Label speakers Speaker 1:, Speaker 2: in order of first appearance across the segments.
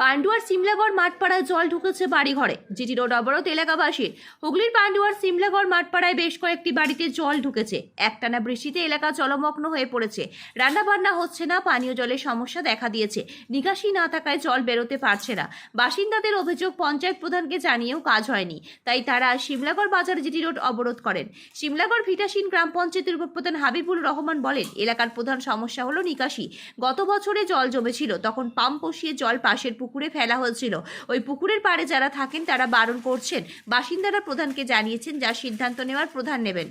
Speaker 1: পান্ডুয়ার সিমলাগড় মাঠপাড়ায় জল ঢুকেছে বাড়িঘরে। GT road অবরোধ এলাকাবাসীর হুগলির পান্ডুয়ার সিমলাগড় মাঠপাড়ায় বেশ কয়েকটি বাড়িতে জল ঢুকেছে। একটানা বৃষ্টিতে এলাকা জলমগ্ন হয়ে পড়েছে। রান্নাবান্না হচ্ছে না, পানীয় জলের সমস্যা দেখা দিয়েছে। নিকাশি না থাকায় জল বেরোতে পারছে না। বাসিন্দাদের অভিযোগ, পঞ্চায়েত প্রধানকে জানিয়েও কাজ হয়নি। তাই তারা সিমলাগড় বাজার জিটি রোড অবরোধ করেন। সিমলাগড় ভিটাসিন গ্রাম পঞ্চায়েতের উপপ্রধান হাবিবুল রহমান বলেন, এলাকার প্রধান সমস্যা হলো নিকাশি। গত বছরে জল জমেছিল, তখন পাম্প বসিয়ে জল পাশের পুকুরে ফেলা হয়েছিল। ওই পুকুরের পাড়ে যারা থাকেন তারা বারণ করছেন। বাসিন্দারা প্রধানকে জানিয়েছেন যা সিদ্ধান্ত নেওয়ার প্রধান নেবেন।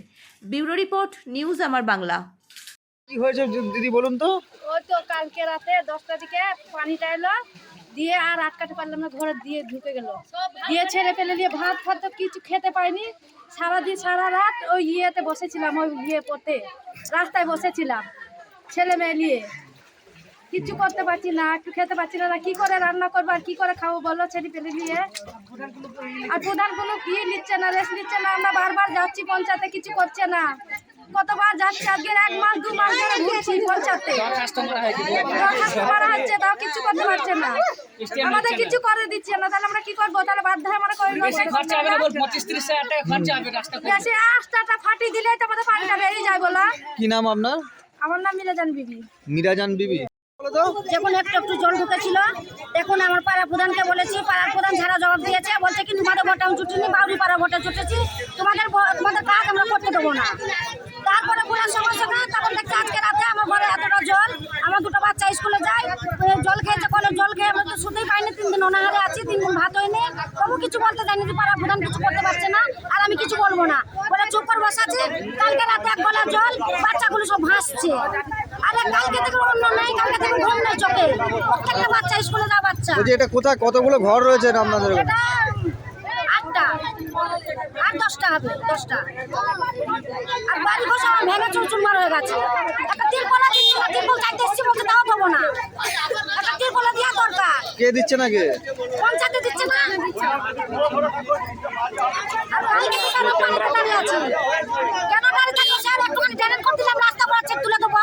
Speaker 1: ব্যুরো রিপোর্ট নিউজ আমার বাংলা।
Speaker 2: কি হয়েছে দিদি বলুন তো?
Speaker 3: ওই তো কালকে রাতে দশটা দিকে পানিটা এলো দিয়ে আর আটকাতে পারলাম না ঘরে দিয়ে ঢুকে গেল। দিয়ে ছেড়ে ফেলে দিয়ে ভাত ফাত তো কিছু খেতে পাইনি। সারা দিয়ে সারা রাত ওই ইয়েতে বসেছিলাম ওই ইয়ে পথে রাস্তায় বসেছিলাম ছেলে মেয়ে নিয়ে। কিছু করতে পারছি না একটু খেতে পারছি না কি করে রান্না করব আর কি করে খাব বলো ছেলে পেলে নিয়ে আর প্রধানগুলো কি নিচ্ছে না রেস্ট নিচ্ছে না আমরা বারবার যাচ্ছি পঞ্চায়েতে কিছু করছে না। কতবার যাচ্ছি আজকে এক মাস দু মাস ধরে ঘুরছি পঞ্চায়েতে। দরখাস্ত করা হচ্ছে তাও কিছু করতে পারছে না। আমাদের কিছু করে দিচ্ছে না তাহলে আমরা কি করব? তাহলে বাধ্য হয়ে আমরা করে
Speaker 4: বেশি খরচা হবে না বল পঁচিশ তিরিশ হাজার টাকা খরচা হবে রাস্তা করতে।
Speaker 3: বেশি আস্তাটা ফাটি দিলে তো আমাদের পানিটা বেরিয়ে যায় বলা।
Speaker 2: কি নাম আপনার?
Speaker 3: আমার নাম মিলে বিবি।
Speaker 2: মিরাজান বিবি?
Speaker 3: যখন একটু একটু জল ঢুকেছিল তখন আমার পাড়া প্রধানকে বলেছি পাড়ার প্রধান যারা জবাব দিয়েছে, বলছে কি, তোমাদের ভোটে আমি বাউরি পাড়া ভোটে ছুটেছি তোমাদের তোমাদের কাজ আমরা করতে দেবো না। তারপরে পুরার সঙ্গে সঙ্গে তখন দেখছি আজকে রাতে আমার ঘরে এতটা জল, আমার দুটো বাচ্চা স্কুলে যায় জল খেয়েছে, কলের জল খেয়ে আমরা তো শুধুই পাইনি, তিন দিন অনাহারে আছি, তিন দিন ভাত হয়নি। তবু কিছু বলতে জানি যে পাড়া প্রধান কিছু করতে পারছে না, আর আমি কিছু বলব না। বলে চুপ করে বসাচ্ছি কালকে রাতে এক গলা জল, বাচ্চাগুলো সব ভাসছে। আরে কালকে থেকে অন্য নাই কালকে থেকে ঘুম নেই চোখে। প্রত্যেকটা বাচ্চা স্কুলে যাওয়া বাচ্চা।
Speaker 2: বলছি এটা কোথায়? কতগুলো ঘর রয়েছে আপনাদের
Speaker 3: এটা আটটা। আট দশটা হবে দশটা। আর বাড়ি বসে আমার ভেঙে চুরচুরমার হয়ে গেছে। একটা তিরপলা দিচ্ছি না তিরপল চাইতে এসছি বলতে তাও দেবো না। একটা তিরপলা দেওয়া দরকার।
Speaker 2: কে দিচ্ছে না কে
Speaker 3: পঞ্চায়েতে দিচ্ছে না। আর দাঁড়িয়ে আছি কেন দাঁড়িয়ে থাকব স্যার একটুখানি ড্রেনের করে দিলাম রাস্তা করে চেক তুলে দেবো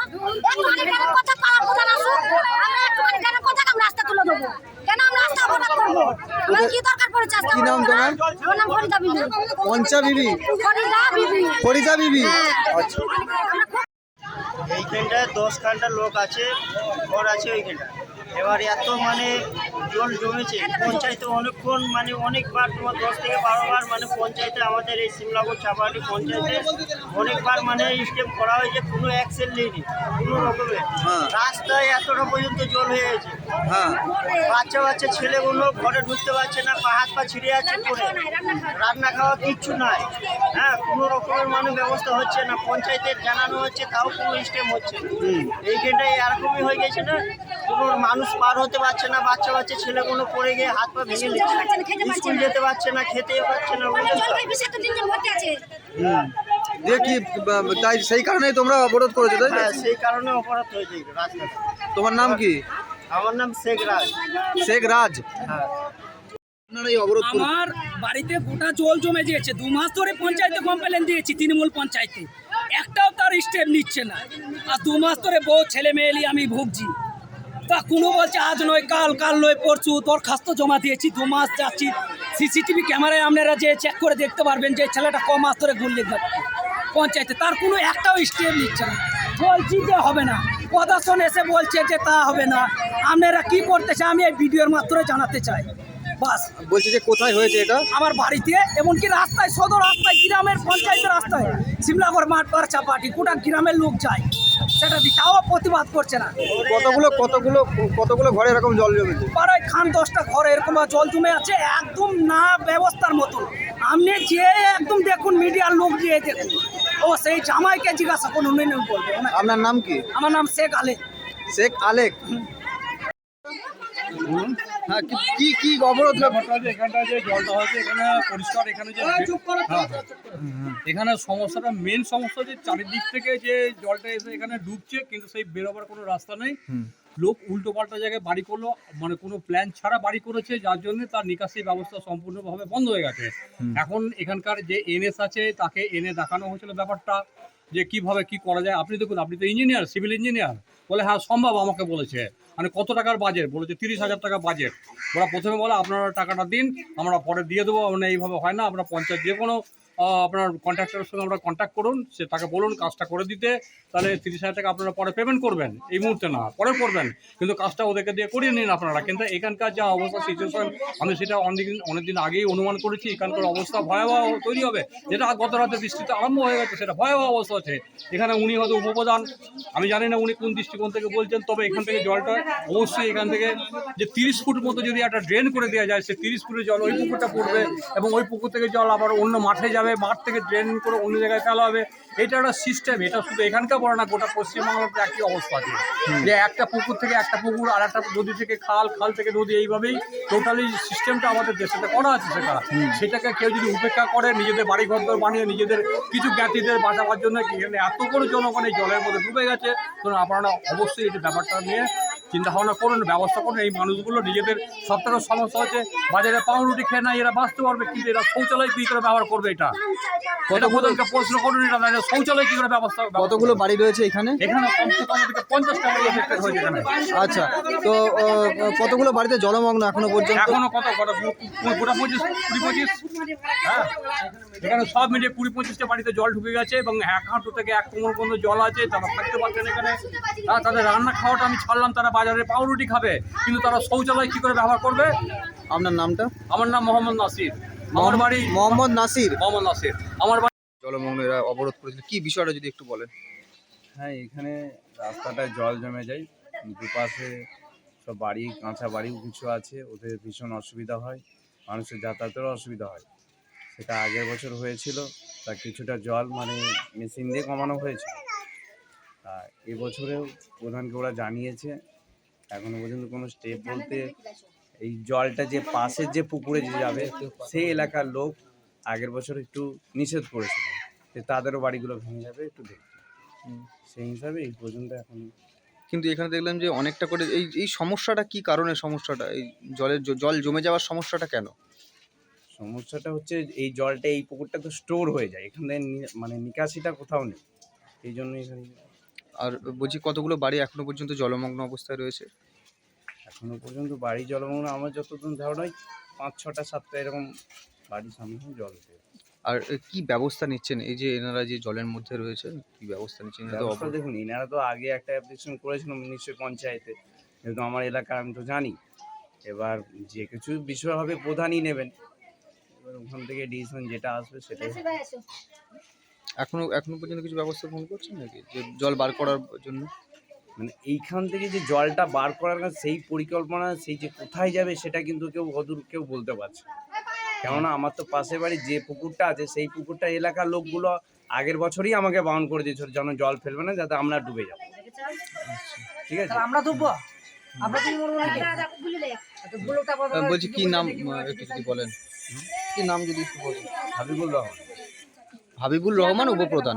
Speaker 3: একটুখানি ড্রেনের কথা পাড়ার প্রধান আসুক আমরা একটুখানি ড্রেনের কথা আমরা রাস্তা তুলে দেবো কেন আমরা রাস্তা অবরোধ করব আমাদের কি দরকার পড়েছে রাস্তা
Speaker 2: কি নাম
Speaker 3: অবরোধ করার?
Speaker 2: তোমার?
Speaker 3: আমার নাম ফরিদা বিবি
Speaker 2: পঞ্চা বিবি?
Speaker 3: ফরিদা বিবি। হ্যাঁ।
Speaker 2: আচ্ছা।
Speaker 5: এইখানটায় দশ খানটা লোক আছে ঘর আছে ওইখানটা এবার এত মানে জল জমেছে পঞ্চায়েতে অনেকক্ষণ মানে অনেকবার তোমার দশ থেকে বারো বার মানে পঞ্চায়েতে আমাদের এই সিমলাগড় চাপাহাটি পঞ্চায়েতে অনেকবার মানে স্টেপ করা হয়েছে কোনো অ্যাকশন নেয়নি কোনো রকমের
Speaker 2: হ্যাঁ।
Speaker 5: রাস্তায় এতটা পর্যন্ত জল হয়ে গেছে।
Speaker 2: হ্যাঁ।
Speaker 5: বাচ্চা বাচ্চা ছেলেগুলো ঘরে ঢুকতে পারছে না পা হাত পা ছিঁড়ে যাচ্ছে পরে রান্না খাওয়া কিচ্ছু নাই। হ্যাঁ কোনো রকমের মানে ব্যবস্থা হচ্ছে না পঞ্চায়েতে জানানো হচ্ছে তাও কোনো স্টেম হচ্ছে না। এইখানটায় এরকমই হয়ে গেছে না? কোনো মানুষ পার হতে পারছে না বাচ্চা বাচ্চা ছেলেগুলো পড়ে গিয়ে হাত পা ভেঙে নিচ্ছে স্কুল যেতে পারছে না খেতে পারছে না বুঝলেন
Speaker 2: হুম। কি তাই সেই কারণেই তোমরা অবরোধ করেছ তাই
Speaker 5: হ্যাঁ সেই কারণে অপরাধ হয়েছে রাস্তাটা
Speaker 2: তোমার নাম কি?
Speaker 5: আমার নাম শেখ রাজ।
Speaker 2: শেখ রাজ?
Speaker 5: হ্যাঁ।
Speaker 2: অবরোধ করে
Speaker 4: আমার বাড়িতে গোটা জল জমে গিয়েছে। দু মাস ধরে পঞ্চায়েতে কমপ্লেন দিয়েছি তৃণমূল পঞ্চায়েতে। একটাও তার স্টেপ নিচ্ছে না। আর দু মাস ধরে বউ ছেলে মেয়ে নিয়ে আমি ভুগছি। তা কোনো বলছে আজ নয় কাল কাল নয় পরশু দরখাস্ত জমা দিয়েছি দু মাস যাচ্ছি। সিসিটিভি ক্যামেরায় আপনারা যে চেক করে দেখতে পারবেন যে ছেলেটা ক মাস ধরে গুল্লি পঞ্চায়েতে। তার কোনো একটাও স্টেপ নিচ্ছে না। বলছি যে হবে না। প্রদর্শন এসে বলছে যে তা হবে না। আপনারা কি করতেছে আমি এই ভিডিওর মাত্র জানাতে চাই। বাস।
Speaker 2: বলছি যে কোথায় হয়েছে এটা?
Speaker 4: আমার বাড়িতে এমনকি রাস্তায় সদর রাস্তায় গ্রামের পঞ্চায়েতের রাস্তায় সিমলাগড় মাঠ পার চাপাটি গোটা গ্রামের লোক যায়। সেটা দি- তাও প্রতিবাদ করছে না।
Speaker 2: কতগুলো কতগুলো কতগুলো ঘরে এরকম জল জমেছে?
Speaker 4: পাড়ায় খান দশটা ঘরে এরকম জল জমে আছে একদম না ব্যবস্থার মতো আপনি যে একদম দেখুন মিডিয়ার লোক দিয়ে দেখুন ও সেই জামাইকে জিজ্ঞাসা করুন উনি বলবে
Speaker 2: আপনার নাম কি?
Speaker 4: আমার নাম শেখ আলে
Speaker 2: শেখ আলেক? হ্যাঁ কি- কি অবরোধ
Speaker 6: ব্যাপারটা এখানটা যে জলটা হয়েছে এখানে পরিষ্কার এখানে যে হ্যাঁ, এখানে সমস্যাটা মেন সমস্যা যে চারিদিক থেকে যে জলটা এসে এখানে ডুবছে কিন্তু সেই বেরোবার কোনো রাস্তা নেই। লোক উল্টো পাল্টা জায়গায় বাড়ি করল মানে কোনো প্ল্যান ছাড়া বাড়ি করেছে যার জন্য তার নিকাশি ব্যবস্থা সম্পূর্ণভাবে বন্ধ হয়ে গেছে। এখন এখানকার যে এনএস আছে তাকে এনে দেখানো হয়েছিল ব্যাপারটা। যে কীভাবে কি করা যায়? আপনি দেখুন, আপনি তো ইঞ্জিনিয়ার সিভিল ইঞ্জিনিয়ার বলে হ্যাঁ সম্ভব আমাকে বলেছে। মানে কত টাকার বাজেট বলেছে, তিরিশ হাজার টাকা বাজেট ওরা প্রথমে বলে, আপনারা টাকাটা দিন, আমরা পরে দিয়ে দেবো। মানে এইভাবে হয় না আপনারা পঞ্চায়েত যে কোনো আপনার কন্ট্রাক্টরের সঙ্গে আমরা কন্ট্যাক্ট করুন, সে তাকে বলুন কাজটা করে দিতে, তাহলে তিরিশ হাজার টাকা আপনারা পরে পেমেন্ট করবেন। এই মুহূর্তে না, পরে করবেন। কিন্তু কাজটা ওদেরকে দিয়ে করিয়ে নিন আপনারা। কিন্তু এখানকার যা অবস্থা সিচুয়েশন আমি সেটা অনেকদিন অনেকদিন আগেই অনুমান করেছি, এখানকার অবস্থা ভয়াবহ তৈরি হবে। যেটা গত রাতে বৃষ্টিতে আরম্ভ হয়ে গেছে, সেটা ভয়াবহ অবস্থা আছে এখানে উনি হয়তো উপপ্রধান, আমি জানি না উনি কোন দৃষ্টিকোণ থেকে বলছেন, তবে এখান থেকে জলটা অবশ্যই এখান থেকে, যে তিরিশ ফুট মতো যদি একটা ড্রেন করে দেওয়া যায়, সে তিরিশ ফুটের জল ওই পুকুরটা পড়বে এবং ওই পুকুর থেকে জল আবার অন্য মাঠে যাবে। মাঠ থেকে ড্রেন করে অন্য জায়গায় ফেলা হবে। এটা একটা সিস্টেম এটা শুধু এখানকার পড়ে না গোটা পশ্চিমবাংলার একই অবস্থা আছে। যে একটা পুকুর থেকে একটা পুকুর আর একটা নদী থেকে খাল খাল থেকে নদী এইভাবেই টোটালি সিস্টেমটা আমাদের দেশেতে করা আছে সেটা। সেটাকে কেউ যদি উপেক্ষা করে নিজেদের বাড়ি ঘর দর বানিয়ে নিজেদের কিছু জ্ঞাতিদের বাঁচাবার জন্য এখানে এত করে জনগণ এই জলের মধ্যে ডুবে গেছে। তো আপনারা অবশ্যই এই ব্যাপারটা নিয়ে চিন্তা ভাবনা করুন ব্যবস্থা করুন এই মানুষগুলো নিজেদের সব থেকে সমস্যা হচ্ছে। বাজারে পাউরুটি খেয়ে না এরা বাঁচতে পারবে কিন্তু এরা শৌচালয় কি করে ব্যবহার করবে এটা? প্রধানকে প্রশ্ন করুন এটা না, শৌচালয় কি করে ব্যবস্থা
Speaker 2: কতগুলো বাড়ি রয়েছে এখানে?
Speaker 6: এখানে কমসে কম পঞ্চাশটা বাড়ি এফেক্টেড হয়েছে এখানে।
Speaker 2: আচ্ছা তো কতগুলো বাড়িতে জলমগ্ন এখনও পর্যন্ত?
Speaker 6: এখনও কত গোটা পঁচিশ কুড়ি পঁচিশ? হ্যাঁ। এখানে সব মিলিয়ে কুড়ি পঁচিশটা বাড়িতে জল ঢুকে গেছে এবং এক হাঁটু থেকে এক কোমর পর্যন্ত জল আছে তারা থাকতে পারছেন এখানে। তাদের রান্না খাওয়াটা আমি ছাড়লাম তারা বাজারে পাউরুটি খাবে কিন্তু তারা শৌচালয় কি করে ব্যবহার করবে?
Speaker 2: আপনার নামটা?
Speaker 6: আমার নাম মোহাম্মদ নাসির। আমার বাড়ি
Speaker 2: মোহাম্মদ নাসির?
Speaker 6: মোহাম্মদ নাসির। আমার বাড়ি
Speaker 2: জলমগ্ন এরা অবরোধ করেছিল। কি বিষয়টা যদি একটু বলেন?
Speaker 7: হ্যাঁ এখানে রাস্তাটায় জল জমে যায়। দুপাশে সব বাড়ি কাঁচা বাড়িও কিছু আছে। ওদের ভীষণ অসুবিধা হয়। মানুষের যাতায়াতেরও অসুবিধা হয়। সেটা আগের বছর হয়েছিল। তা কিছুটা জল মানে মেশিন দিয়ে কমানো হয়েছিল তা এবছরেও প্রধানকে ওরা জানিয়েছে এখনও পর্যন্ত কোনো স্টেপ বলতে এই জলটা যে পাশের যে পুকুরে যে যাবে সেই এলাকার লোক আগের বছর একটু নিষেধ করেছিল যে তাদেরও বাড়িগুলো ভেঙে যাবে একটু দেখতে। সেই হিসাবে এই পর্যন্ত এখন
Speaker 2: কিন্তু এখানে দেখলাম যে অনেকটা করে এই এই সমস্যাটা কি কারণে সমস্যাটা? এই জলের জল জমে যাওয়ার সমস্যাটা কেন?
Speaker 7: সমস্যাটা হচ্ছে এই জলটা এই পুকুরটা তো স্টোর হয়ে যায় এখানে মানে নিকাশিটা কোথাও নেই। এই জন্য এখানে
Speaker 2: আর বলছি কতগুলো বাড়ি এখনও পর্যন্ত জলমগ্ন অবস্থায় রয়েছে?
Speaker 7: এখনও পর্যন্ত বাড়ি জলমগ্ন আমার যতদিন ধারণা হয় পাঁচ ছটা সাতটা এরকম বাড়ির সামনে জল উঠে
Speaker 2: আর কি ব্যবস্থা নিচ্ছেন? এই যে এনারা যে জলের মধ্যে রয়েছে কি ব্যবস্থা নিচ্ছেন?
Speaker 7: ব্যবস্থা দেখুন এনারা তো আগে একটা অ্যাপ্লিকেশন করেছিলাম নিশ্চয়ই পঞ্চায়েতে। যেহেতু আমার এলাকার আমি তো জানি। এবার যে কিছু বিষয় হবে প্রধানই নেবেন। এবার ওখান থেকে ডিসিশন যেটা আসবে সেটাই হবে।
Speaker 2: এখনও এখনও পর্যন্ত কিছু ব্যবস্থা গ্রহণ করছেন নাকি? যে জল বার করার জন্য?
Speaker 7: মানে এইখান থেকে যে জলটা বার করার কাজ সেই পরিকল্পনা সেই যে কোথায় যাবে সেটা কিন্তু কেউ অদূর কেউ বলতে পারছে না। কেননা আমার তো পাশের বাড়ি যে পুকুরটা আছে সেই পুকুরটা এলাকার লোকগুলো আগের বছরই আমাকে বারণ করে দিয়েছিল যেন জল ফেলবে না যাতে আমরা ডুবে যাব। ঠিক আছে?
Speaker 4: আমরা ডুববো? আমরা তো মরবো নাকি?
Speaker 2: আহ, বলছি কি নাম একটু যদি বলেন। কি নাম যদি একটু বলেন?
Speaker 7: হাবিবুল রহমান।
Speaker 2: হাবিবুর রহমান উপপ্রধান।